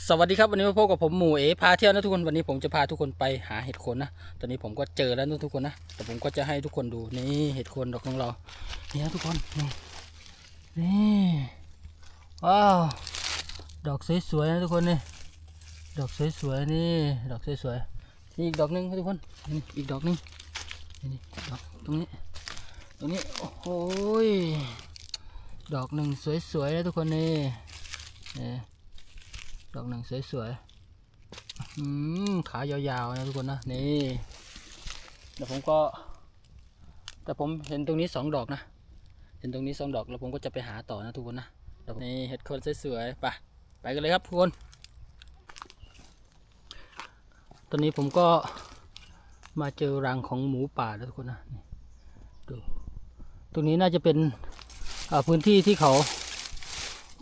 สวัสดีครับวันนี้มาพบกับผมหมูเอพาเที่ยวนะทุกคนวันนี้ผมจะพาทุกคนไปหาเห็ดโคนนะตอนนี้ผมก็เจอแล้วนะทุกคนนะแต่ผมก็จะให้ทุกคนดูนี่เห็ดโคนดอกของเรานี่นะทุกคนนี่นี่ว้าวดอกสวยๆนะทุกคนนี่ดอกสวยๆนี่ดอกสวยๆนี่อีกดอกหนึงนะทุกคนนี่อีกดอกหนึงนี่ดอกตรงนี้ตรงนี้โอ้โหดอกหนึ่งสวยๆนะทุกคนนี่นี่ ดอกหนึ่งสวยๆขายาวๆนะทุกคนนะนี่เดี๋ยวผมก็ แต่ผมเห็นตรงนี้สองดอกนะ เห็นตรงนี้สองดอกแล้วผมก็จะไปหาต่อนะทุกคนนะนี่เห็ดโคนสวยๆไปไปกันเลยครับทุกคน ตอนนี้ผมก็มาเจอรังของหมูป่าแล้วทุกคนนะนดูตรงนี้น่าจะเป็นพื้นที่ที่เขา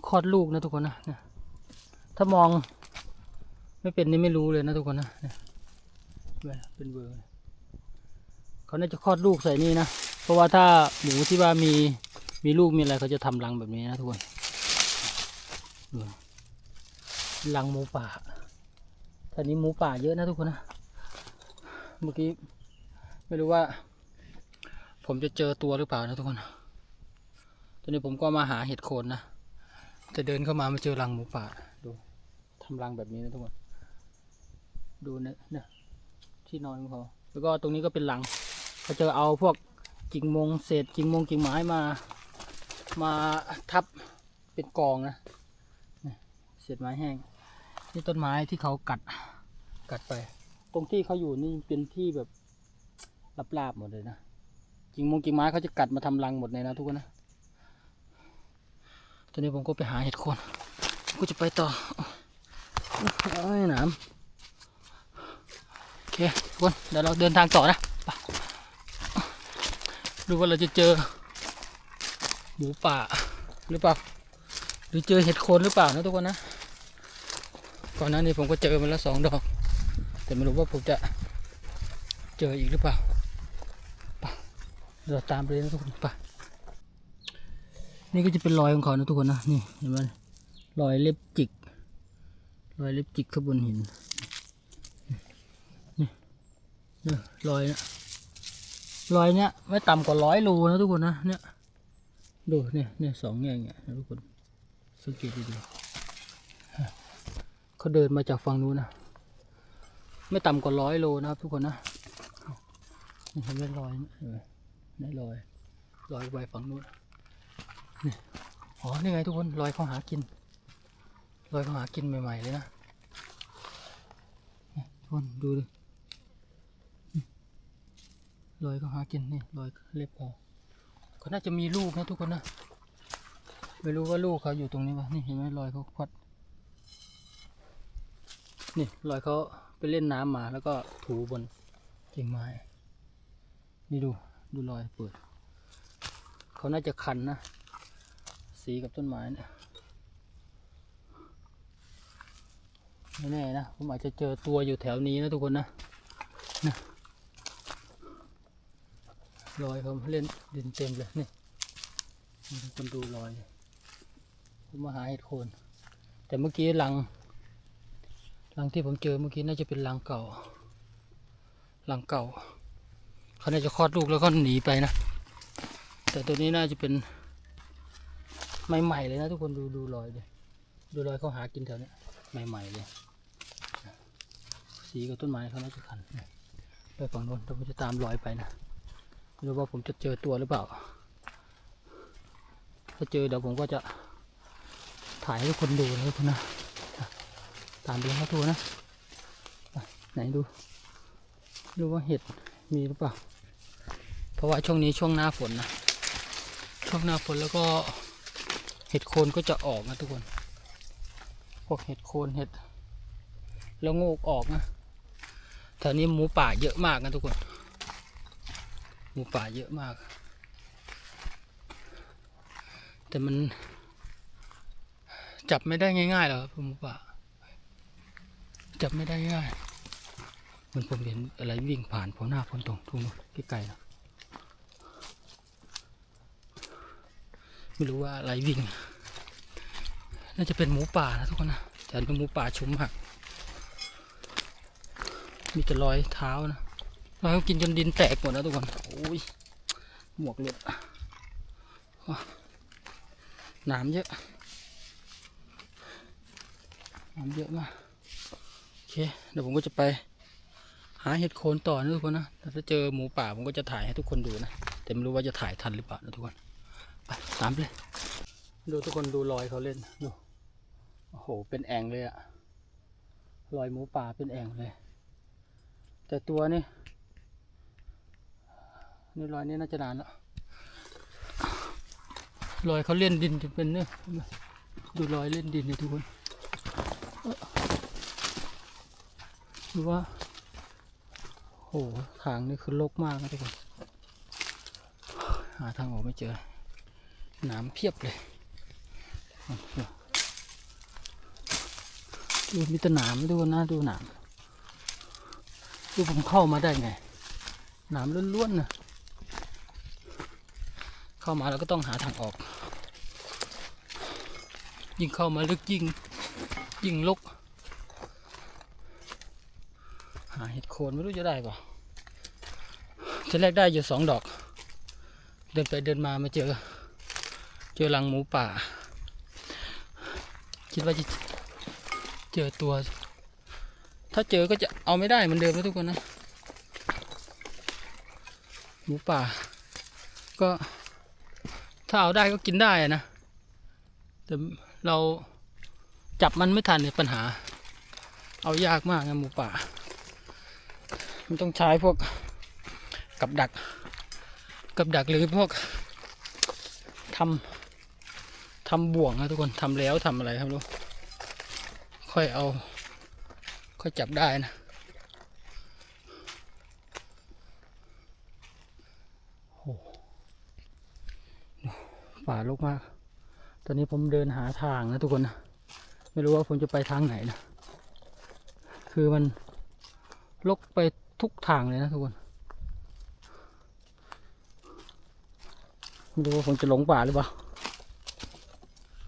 คลอดลูกนะทุกคนนะ ถ้ามอง ไม่เป็นนี่ไม่รู้เลยนะทุกคนนะเป็นเบอร์เขาน่าจะคลอดลูกใส่นี่นะ เพราะว่าถ้าหมูที่ว่ามีมีลูกมีอะไรเขาจะทำรังแบบนี้นะทุกคนรังหมูป่าท่านี้หมูป่าเยอะนะทุกคนนะ เมื่อกี้ไม่รู้ว่า ผมจะเจอตัวหรือเปล่านะทุกคน ตอนนี้ผมก็มาหาเห็ดโคนนะจะเดินเข้ามามาเจอรังหมูป่า ทำรังแบบนี้นะทุกคน ดูเนี่ยเนี่ยที่นอนของเขาแล้วก็ตรงนี้ก็เป็นรังเขาจะเอาพวกกิ่งมงเศษกิ่งมงกิ่งไม้มา มาทับเป็นกองนะเศษไม้แห้งนี่ต้นไม้ที่เขากัดกัดไป ตรงที่เขาอยู่นี่เป็นที่แบบราบๆหมดเลยนะกิ่งมงกิ่งไม้เขาจะกัดมาทำรังหมดเลยนะทุกคนนะตอนนี้ผมก็ไปหาเห็ดโคน กูจะไปต่อ โอ้ยนามโอเคทุกคนเดี๋ยวเราเดินทางต่อนะไปดูว่าเราจะเจอหมูป่าหรือเปล่า หรือเจอเห็ดโคนหรือเปล่านะทุกคนนะ ก่อนหน้านี้ผมก็เจอมาแล้วสองดอก แต่ไม่รู้ว่าผมจะเจออีกหรือเปล่าไปเราตามไปเลยนะทุกคนไปนี่ก็จะเป็นรอยของเขานะทุกคนนะนี่เห็นไหมรอยเล็บจิก รอยเล็บจิกข้างบนหินนี่นี่รอยเนี้ยรอยเนี้ยไม่ต่ำกว่าร้อยโลนะทุกคนนะเนี่ยดูเนี่ยเนี่ยสองแง่งเนี่ยทุกคนสังเกตดีๆเขาเดินมาจากฝั่งนู้นนะไม่ต่ำกว่าร้อยโลนะครับทุกคนนะนี่เห็นไหมรอยเนี่ยเห็นไหมนี่รอยรอยไปฝั่งนู้นนี่อ๋อนี่ไงทุกคนลอยเขาหากิน ลอยเขาหากินใหม่ ๆ เลยนะทุกคนดูดิลอยเขาหากินนี่ลอยเล็บเขาเขาน่าจะมีลูกนะทุกคนนะไม่รู้ว่าลูกเขาอยู่ตรงนี้ปะนี่เห็นไหมลอยเขาควัด นี่ลอยเขาไปเล่นน้ำมาแล้วก็ถูบนกิ่งไม้ นี่ดูดูรอยเปิด เขาน่าจะคันนะ สีกับต้นไม้เนี่ย ไม่แน่นะ ผมอาจจะเจอตัวอยู่แถวนี้นะทุกคนนะนะรอยเขาเล่นดินเต็มเลยนี่ทุกคนดูรอย ผมมาหาเห็ดโคน แต่เมื่อกี้รังรังที่ผมเจอเมื่อกี้น่าจะเป็นรังเก่ารังเก่าเขาน่าจะคลอดลูกแล้วก็หนีไปนะ แต่ตัวนี้น่าจะเป็นใหม่ๆเลยนะทุกคนดูดูรอยเลยดูรอยเขาหากินแถวนี้ใหม่ๆเลย สีกับต้นไม้เขาน่าจะขันไปฝั่งโน้นเราจะตามรอยไปนะไม่รู้ว่าผมจะเจอตัวหรือเปล่า ถ้าเจอเดี๋ยวผมก็จะถ่ายให้ทุกคนดูนะทุกคนนะตามดูนะทุกคนนะไหนดูดูว่าเห็ดมีหรือเปล่า เพราะว่าช่วงนี้ช่วงหน้าฝนนะ ช่วงหน้าฝนแล้วก็เห็ดโคนก็จะออกนะทุกคน พวกเห็ดโคนเห็ดแล้วโงกออกนะ แถวนี้หมูป่าเยอะมากนะทุกคน หมูป่าเยอะมาก แต่มัน จับไม่ได้ง่ายๆหรอกครับหมูป่า จับไม่ได้ง่ายมันผมเห็นอะไรวิ่งผ่านผมหน้าผมตรงทุ่งใกล้ๆนะไม่รู้ว่าอะไรวิ่ง น่าจะเป็นหมูป่านะทุกคนนะแต่หมูป่าชุมหัก มีแต่รอยเท้านะรอยเขากินจนดินแตกหมดแล้วทุกคนโอ้ยหมวกหลุดว้าหนามเยอะหนามเยอะมากโอเคเดี๋ยวผมก็จะไปหาเห็ดโคนต่อนะทุกคนนะถ้าเจอหมูป่าผมก็จะถ่ายให้ทุกคนดูนะแต่ไม่รู้ว่าจะถ่ายทันหรือเปล่านะทุกคนไปตามไปเลยดูทุกคนดูรอยเขาเล่นดูโอ้โหเป็นแองเลยอะรอยหมูป่าเป็นแองเลย แต่ตัวนี่นี่รอยนี้น่าจะนานแล้วรอยเขาเล่นดินจะเป็นเนี่ยดูรอยเล่นดินเนี่ยทุกคนดูว่าโหทางนี่คือรกมากนะทุกคนหาทางออกไม่เจอหนามเพียบเลยดูมีแต่หนามดูนะดูหนาม ดูผมเข้ามาได้ไงหนามล้วนๆนะเข้ามาเราก็ต้องหาทางออก ยิ่งเข้ามาลึกยิ่งยิ่งลก หาเห็ดโคนไม่รู้จะได้ป่ะจะแรกได้อยู่สองดอก เดินไปเดินมามาเจอ เจอรังหมูป่า คิดว่าจะเจอตัว ถ้าเจอก็จะเอาไม่ได้เหมือนเดิมนะทุกคนนะ หมูป่า ก็ถ้าเอาได้ก็กินได้นะ แต่เราจับมันไม่ทันเนี่ยปัญหา เอายากมากนะหมูป่า มันต้องใช้พวกกับดัก กับดักหรือพวกทำทำบ่วงนะทุกคนทำแล้วทำอะไรครับรู้ค่อยเอา ค่อยจับได้นะโอ้ป่าลกมาก ตอนนี้ผมเดินหาทางนะทุกคนนะไม่รู้ว่าผมจะไปทางไหนนะ คือมันลกไปทุกทางเลยนะทุกคนไม่รู้ว่าผมจะหลงป่าหรือเปล่า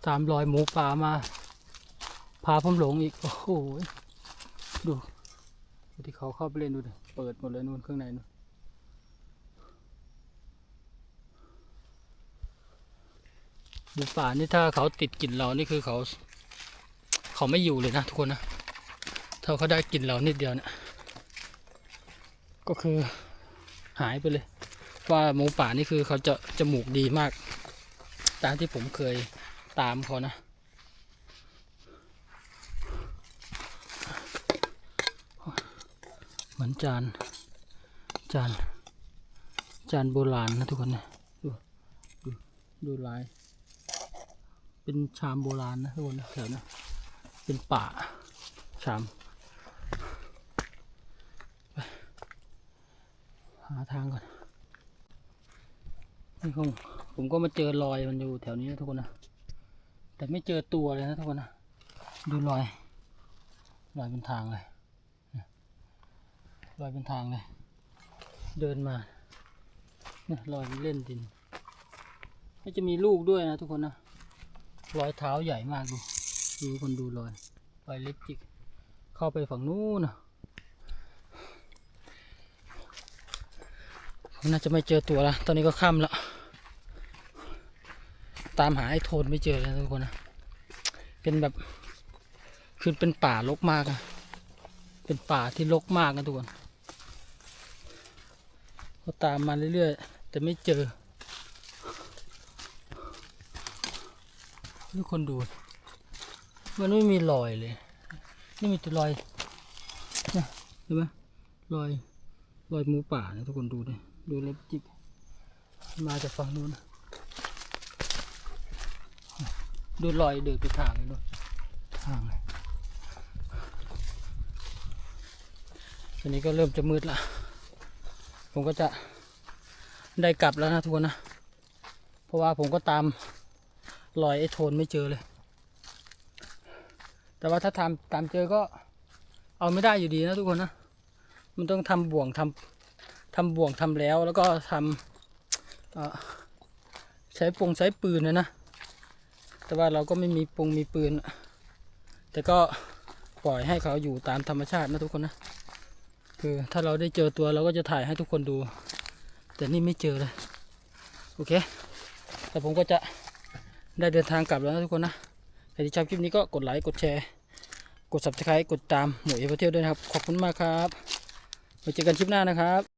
ตามรอยหมูป่ามา พาผมหลงอีก โอ้โห ดูที่เขาเข้าไปเล่นดูดิเปิดหมดเลยนู่นข้างในนู่นหมูป่านี่ถ้าเขาติดกลิ่นเรานี่คือเขา เขาไม่อยู่เลยนะทุกคนนะถ้าเขาได้กลิ่นเรานิดเดียวเนี่ยก็คือหายไปเลย ว่าหมูป่านี่คือเขาจะจมูกดีมาก ตามที่ผมเคยตามเขานะ เห มือนจาน จาน จานโบราณนะทุกคนนะดูดูดูลาย เป็นชามโบราณนะทุกคนนะแถวนะเป็นป่าชามไปหาทางก่อนนี่ผมผมก็มาเจอรอยมันอยู่แถวนี้นะทุกคนนะแต่ไม่เจอตัวเลยนะทุกคนนะดูรอยรอยเป็นทางเลย รอยเป็นทางเลย เดินมาเนี่ยรอยเล่นดินก็จะมีลูกด้วยนะทุกคนนะรอยเท้าใหญ่มากดูดูคนดูรอยรอยเล็บจิก เข้าไปฝั่งนู้นนะน่าจะไม่เจอตัวละตอนนี้ก็ค่ำแล้วตามหาไอ้โทนไม่เจอเลยทุกคนนะ เป็นแบบคือเป็นป่ารกมากอะเป็นป่าที่รกมากนะทุกคน ก็ตามมาเรื่อยๆ แต่ไม่เจอทุกคนดู มันไม่มีรอยเลย นี่มีแต่รอยเนี่ยเห็นไหมรอยรอยหมูป่านะทุกคนดูดิดูเล็บจิกมาจากฝั่งนู้นดูรอยเดินไปทางเลยดูทางเลยทีนี้ก็เริ่มจะมืดละ ผมก็จะได้กลับแล้วนะทุกคนนะ เพราะว่าผมก็ตามรอยไอ้โทนไม่เจอเลย แต่ว่าถ้าทำตามเจอก็เอาไม่ได้อยู่ดีนะทุกคนนะ มันต้องทำบ่วงทำทำบ่วงทำแล้วแล้วก็ทำใช้ปงใช้ปืนนะนะ แต่ว่าเราก็ไม่มีปงมีปืน แต่ก็ปล่อยให้เขาอยู่ตามธรรมชาตินะทุกคนนะ คือถ้าเราได้เจอตัวเราก็จะถ่ายให้ทุกคนดู แต่นี่ไม่เจอเลย โอเค แต่ผมก็จะได้เดินทางกลับแล้วนะทุกคนนะใครที่ชอบคลิปนี้ก็กดไลค์กดแชร์ กด subscribe กดตามหมวยเอเวอร์เทลด้วยนะครับ ขอบคุณมากครับไว้เจอกันคลิปหน้านะครับ